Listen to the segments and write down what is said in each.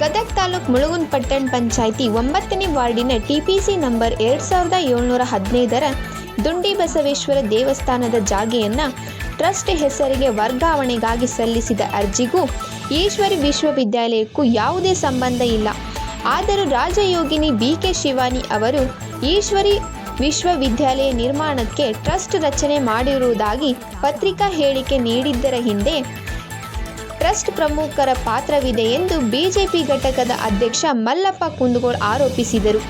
ಗದಗ್ ತಾಲೂಕು ಮುಳುಗುನ್ ಪಟ್ಟಣ ಪಂಚಾಯಿತಿ ಒಂಬತ್ತನೇ ವಾರ್ಡಿನ ಟಿಪಿಸಿ ನಂಬರ್ ಎರಡು ಸಾವಿರದ ಏಳ್ನೂರ ಹದಿನೈದರ ದುಂಡಿ ಬಸವೇಶ್ವರ ದೇವಸ್ಥಾನದ ಜಾಗೆಯನ್ನು ಟ್ರಸ್ಟ್ ಹೆಸರಿಗೆ ವರ್ಗಾವಣೆಗಾಗಿ ಸಲ್ಲಿಸಿದ ಅರ್ಜಿಗೂ ಈಶ್ವರಿ ವಿಶ್ವವಿದ್ಯಾಲಯಕ್ಕೂ ಯಾವುದೇ ಸಂಬಂಧ ಇಲ್ಲ. ಆದರೂ ರಾಜಯೋಗಿನಿ ಬಿ ಕೆ ಶಿವಾನಿ ಅವರು ಈಶ್ವರಿ ವಿಶ್ವವಿದ್ಯಾಲಯ ನಿರ್ಮಾಣಕ್ಕೆ ಟ್ರಸ್ಟ್ ರಚನೆ ಮಾಡಿರುವುದಾಗಿ ಪತ್ರಿಕಾ ಹೇಳಿಕೆ ನೀಡಿದ್ದರ ಹಿಂದೆ ಟ್ರಸ್ಟ್ ಪ್ರಮುಖರ ಪಾತ್ರವಿದೆ ಎಂದು ಬಿಜೆಪಿ ಘಟಕದ ಅಧ್ಯಕ್ಷ ಮಲ್ಲಪ್ಪ ಕುಂದಗೋಳ್ ಆರೋಪಿಸಿದರು.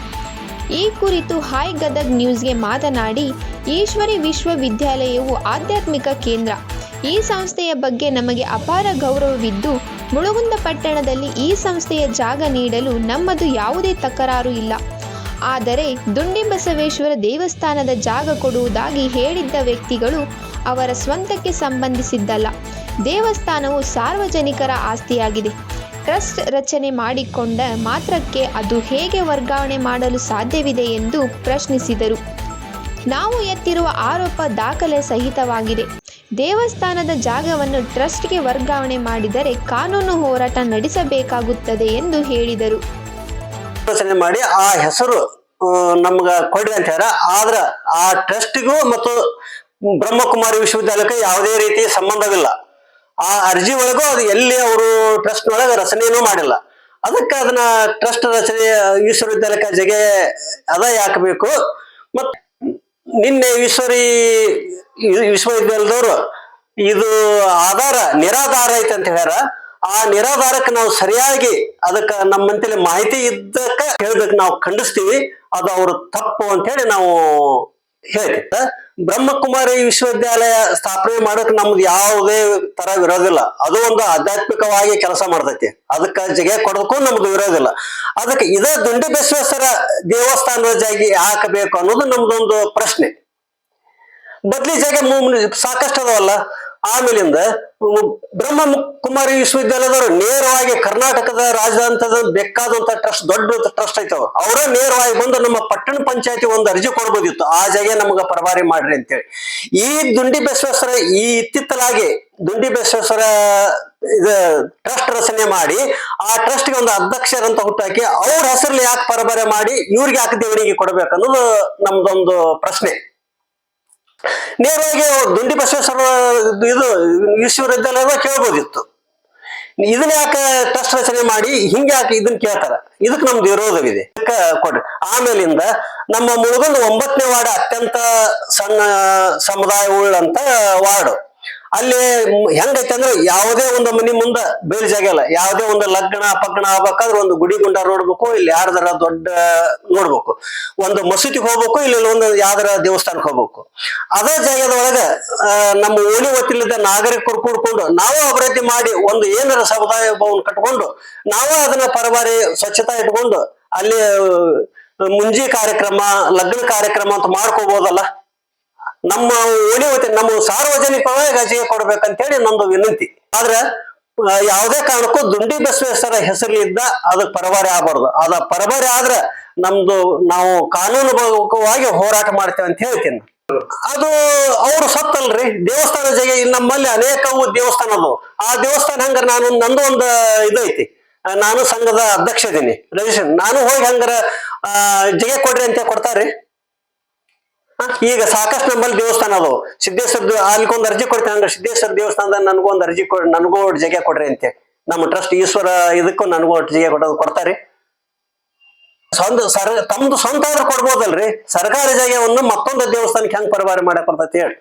ಈ ಕುರಿತು ಹಾಯ್ ಗದಗ್ ನ್ಯೂಸ್ಗೆ ಮಾತನಾಡಿ, ಈಶ್ವರಿ ವಿಶ್ವವಿದ್ಯಾಲಯವು ಆಧ್ಯಾತ್ಮಿಕ ಕೇಂದ್ರ. ಈ ಸಂಸ್ಥೆಯ ಬಗ್ಗೆ ನಮಗೆ ಅಪಾರ ಗೌರವವಿದ್ದು, ಮುಳುಗುಂದ ಪಟ್ಟಣದಲ್ಲಿ ಈ ಸಂಸ್ಥೆಯ ಜಾಗ ನೀಡಲು ನಮ್ಮದು ಯಾವುದೇ ತಕರಾರು ಇಲ್ಲ. ಆದರೆ ದುಂಡಿಬಸವೇಶ್ವರ ದೇವಸ್ಥಾನದ ಜಾಗ ಕೊಡುವುದಾಗಿ ಹೇಳಿದ್ದ ವ್ಯಕ್ತಿಗಳು ಅವರ ಸ್ವಂತಕ್ಕೆ ಸಂಬಂಧಿಸಿದ್ದಲ್ಲ. ದೇವಸ್ಥಾನವು ಸಾರ್ವಜನಿಕರ ಆಸ್ತಿಯಾಗಿದೆ. ಟ್ರಸ್ಟ್ ರಚನೆ ಮಾಡಿಕೊಂಡ ಮಾತ್ರಕ್ಕೆ ಅದು ಹೇಗೆ ವರ್ಗಾವಣೆ ಮಾಡಲು ಸಾಧ್ಯವಿದೆ ಎಂದು ಪ್ರಶ್ನಿಸಿದರು. ನಾವು ಎತ್ತಿರುವ ಆರೋಪ ದಾಖಲೆ ಸಹಿತವಾಗಿದೆ. ದೇವಸ್ಥಾನದ ಜಾಗವನ್ನು ಟ್ರಸ್ಟ್ಗೆ ವರ್ಗಾವಣೆ ಮಾಡಿದರೆ ಕಾನೂನು ಹೋರಾಟ ನಡೆಸಬೇಕಾಗುತ್ತದೆ ಎಂದು ಹೇಳಿದರು. ರಚನೆ ಮಾಡಿ ಆ ಹೆಸರು ನಮ್ಗ ಕೊಡಿ ಅಂತ ಹೇಳ ಆದ್ರ ಆ ಟ್ರಸ್ಟಿಗೂ ಮತ್ತು ಬ್ರಹ್ಮಕುಮಾರಿ ವಿಶ್ವವಿದ್ಯಾಲಯಕ್ಕೆ ಯಾವುದೇ ರೀತಿ ಸಂಬಂಧವಿಲ್ಲ. ಆ ಅರ್ಜಿ ಒಳಗೂ ಅದು ಎಲ್ಲಿ ಅವರು ಟ್ರಸ್ಟ್ ಒಳಗೆ ರಚನೆಯೂ ಮಾಡಿಲ್ಲ. ಅದಕ್ಕೆ ಅದನ್ನ ಟ್ರಸ್ಟ್ ರಚನೆ, ವಿಶ್ವವಿದ್ಯಾಲಯಕ್ಕೆ ಜಗೆ ಅದ ಯಾಕಬೇಕು? ಮತ್ ನಿನ್ನೆ ಈಶ್ವರಿ ವಿಶ್ವವಿದ್ಯಾಲಯದವರು, ಇದು ಆಧಾರ, ನಿರಾಧಾರ ಐತೆ ಅಂತ ಹೇಳ್ಯಾರ. ಆ ನಿರಾಧಾರಕ್ಕೆ ನಾವು ಸರಿಯಾಗಿ ಅದಕ್ಕ ನಮ್ಮಂತಲ್ಲಿ ಮಾಹಿತಿ ಇದ್ದಕ್ಕ ಹೇಳ್ಬೇಕು ನಾವು ಖಂಡಿಸ್ತೀವಿ, ಅದು ಅವ್ರ ತಪ್ಪು ಅಂತ ಹೇಳಿ ನಾವು ಹೇಳ್ತೀವಿ. ಬ್ರಹ್ಮಕುಮಾರಿ ವಿಶ್ವವಿದ್ಯಾಲಯ ಸ್ಥಾಪನೆ ಮಾಡಕ್ ನಮ್ದು ಯಾವುದೇ ತರ ವಿರೋಧಿಲ್ಲ ಅದು ಒಂದು ಆಧ್ಯಾತ್ಮಿಕವಾಗಿ ಕೆಲಸ ಮಾಡ್ತೈತಿ. ಅದಕ್ಕ ಜಗ ಕೊಡೋದಕ್ಕೂ ನಮ್ದು ವಿರೋಧಿಲ್ಲ ಅದಕ್ಕೆ ಇದ ದುಂಡಿ ಬಸವೇಶ್ವರ ದೇವಸ್ಥಾನದ ಜಾಗಿ ಹಾಕಬೇಕು ಬೇಕು ಅನ್ನೋದು ನಮ್ದೊಂದು ಪ್ರಶ್ನೆ. ಬದ್ಲಿ ಜಾಗ ಸಾಕಷ್ಟು ಅದಾವಲ್ಲ ಆಮೇಲಿಂದ ಬ್ರಹ್ಮ ಕುಮಾರಿ ವಿಶ್ವವಿದ್ಯಾಲಯದವರು ನೇರವಾಗಿ ಕರ್ನಾಟಕದ ರಾಜಧಾಂತದ ಬೇಕಾದಂತ ಟ್ರಸ್ಟ್ ದೊಡ್ಡ ಟ್ರಸ್ಟ್ ಐತವ. ಅವರ ನೇರವಾಗಿ ಬಂದು ನಮ್ಮ ಪಟ್ಟಣ ಪಂಚಾಯತಿ ಒಂದು ಅರ್ಜಿ ಕೊಡ್ಬೋದಿತ್ತು. ಆ ಜಾಗ ನಮ್ಗೆ ಪರವಾರಿ ಮಾಡ್ರಿ ಅಂತೇಳಿ. ಈ ದುಂಡಿ ಬಸವೇಶ್ವರ, ಈ ಇತ್ತಿತ್ತಲಾಗಿ ದುಂಡಿ ಬಸವೇಶ್ವರ ಇದ ಟ್ರಸ್ಟ್ ರಚನೆ ಮಾಡಿ, ಆ ಟ್ರಸ್ಟ್ಗೆ ಒಂದು ಅಧ್ಯಕ್ಷರಂತ ಹುಟ್ಟಾಕಿ ಅವ್ರ ಹೆಸರಲ್ಲಿ ಯಾಕೆ ಪರಬರೆ ಮಾಡಿ, ಇವ್ರಿಗೆ ಯಾಕೆ ದೇವರಿಗೆ ಕೊಡ್ಬೇಕು ಅನ್ನೋದು ನಮ್ದೊಂದು ಪ್ರಶ್ನೆ. ನೇರವಾಗಿ ದುಂಡಿ ಬಸವೇಶ್ವರ ಇದು ವಿಶ್ವವಿದ್ಯಾಲಯದ ಕೇಳ್ಬೋದಿತ್ತು. ಇದನ್ನ ಯಾಕೆ ಟ್ರಸ್ಟ್ ರಚನೆ ಮಾಡಿ ಹಿಂಗೆ ಯಾಕೆ ಇದನ್ನ ಕೇಳ್ತಾರ? ಇದಕ್ಕೆ ನಮ್ದು ವಿರೋಧವಿದೆ. ಇದಕ್ಕೆ ಕೊಡ್ರಿ. ಆಮೇಲಿಂದ ನಮ್ಮ ಮುಳುಗೊಂದು ಒಂಬತ್ತನೇ ವಾರ್ಡ್ ಅತ್ಯಂತ ಸಣ್ಣ ಸಮುದಾಯ ಉಳ್ಳಂತ ವಾರ್ಡ್. ಅಲ್ಲಿ ಹೆಂಗೈತೆ ಅಂದ್ರೆ ಯಾವುದೇ ಒಂದು ಮನಿ ಮುಂದೆ ಬೇರೆ ಜಾಗ ಇಲ್ಲ. ಯಾವುದೇ ಒಂದು ಲಗ್ನ, ಪಗ್ನ ಆಗ್ಬೇಕಾದ್ರೆ ಒಂದು ಗುಡಿ ಗುಂಡ ನೋಡ್ಬೇಕು, ಇಲ್ಲಿ ಯಾರ್ದಾರ ದೊಡ್ಡ ನೋಡ್ಬೇಕು. ಒಂದು ಮಸೀದಿಗೆ ಹೋಗ್ಬೇಕು, ಇಲ್ಲಿ ಒಂದು ಯಾವ್ದಾರ ದೇವಸ್ಥಾನಕ್ಕೆ ಹೋಗ್ಬೇಕು. ಅದೇ ಜಾಗದ ಒಳಗ ನಮ್ಮ ಓಣಿ ಹೊತ್ತಿಲ್ಲದ ನಾಗರಿಕರು ಕೂಡ್ಕೊಂಡು ನಾವು ಅಭಿವೃದ್ಧಿ ಮಾಡಿ ಒಂದು ಏನಾರ ಸಮುದಾಯ ಭವನ ಕಟ್ಕೊಂಡು ನಾವು ಅದನ್ನ ಪರಬಾರಿ ಸ್ವಚ್ಛತಾ ಇಟ್ಕೊಂಡು ಅಲ್ಲಿ ಮುಂಜಿ ಕಾರ್ಯಕ್ರಮ, ಲಗ್ನ ಕಾರ್ಯಕ್ರಮ ಅಂತ ಮಾಡ್ಕೋಬಹುದಲ್ಲ ನಮ್ಮ ಓಣಿ ನಮ್ಮ ಸಾರ್ವಜನಿಕವಾಗಿ ರಜೆಗೆ ಕೊಡ್ಬೇಕಂತೇಳಿ ನಂದು ವಿನಂತಿ. ಆದ್ರೆ ಯಾವುದೇ ಕಾರಣಕ್ಕೂ ದುಂಡಿ ಬಸವೇಶ್ವರ ಹೆಸರಿನಿಂದ ಅದಕ್ಕೆ ಪರಭಾರಿ ಆಗಬಾರ್ದು. ಅದ ಪರಭಾರಿ ಆದ್ರೆ ನಮ್ದು ನಾವು ಕಾನೂನುಬದ್ಧವಾಗಿ ಹೋರಾಟ ಮಾಡ್ತೇವೆ ಅಂತ ಹೇಳ್ತೀನಿ. ಅದು ಅವ್ರು ಸತ್ತಲ್ರಿ. ದೇವಸ್ಥಾನ ಜಾಗ ನಮ್ಮಲ್ಲಿ ಅನೇಕವು ದೇವಸ್ಥಾನ ಅದಾವು. ಆ ದೇವಸ್ಥಾನ ಹಂಗ ನಾನು ನಂದು ಒಂದು ಇದೈತಿ. ನಾನು ಸಂಘದ ಅಧ್ಯಕ್ಷ ಇದೀನಿ. ರಜಿಸ್ಟ್ರೇಷನ್ ನಾನು ಹೋಗಿ ಹಂಗಾರ ಜಗೆ ಕೊಡ್ರಿ ಅಂತ ಕೊಡ್ತಾರ್ರಿ? ಈಗ ಸಾಕಷ್ಟು ನಮ್ಮಲ್ಲಿ ದೇವಸ್ಥಾನ ಅದು. ಸಿದ್ದೇಶ್ವರ ಅಲ್ಲಿಗೊಂದು ಅರ್ಜಿ ಕೊಡ್ತೇನೆ ಅಂದ್ರೆ ಸಿದ್ದೇಶ್ವರ ದೇವಸ್ಥಾನದ ಒಂದು ಅರ್ಜಿ ಕೊಡ್ ನನಗೂ ಒಟ್ಟು ಜಗ ಕೊಡ್ರಿ ಅಂತೆ ನಮ್ಮ ಟ್ರಸ್ಟ್ ಈಶ್ವರ ಇದಕ್ಕೂ ನನಗೂ ಒಟ್ಟು ಜಗೆ ಕೊಡೋದು ಕೊಡ್ತಾರೆ ಸ್ವಂತ ಸರ್ ತಮ್ದು ಸ್ವಂತ ಆದ್ರೂ ಕೊಡ್ಬೋದಲ್ರಿ. ಸರ್ಕಾರಿ ಜಾಗವನ್ನು ಮತ್ತೊಂದು ದೇವಸ್ಥಾನಕ್ಕೆ ಹೆಂಗ್ ಪರಿವಾರ ಮಾಡಕ್ ಬರ್ತೈತಿ ಹೇಳಿ.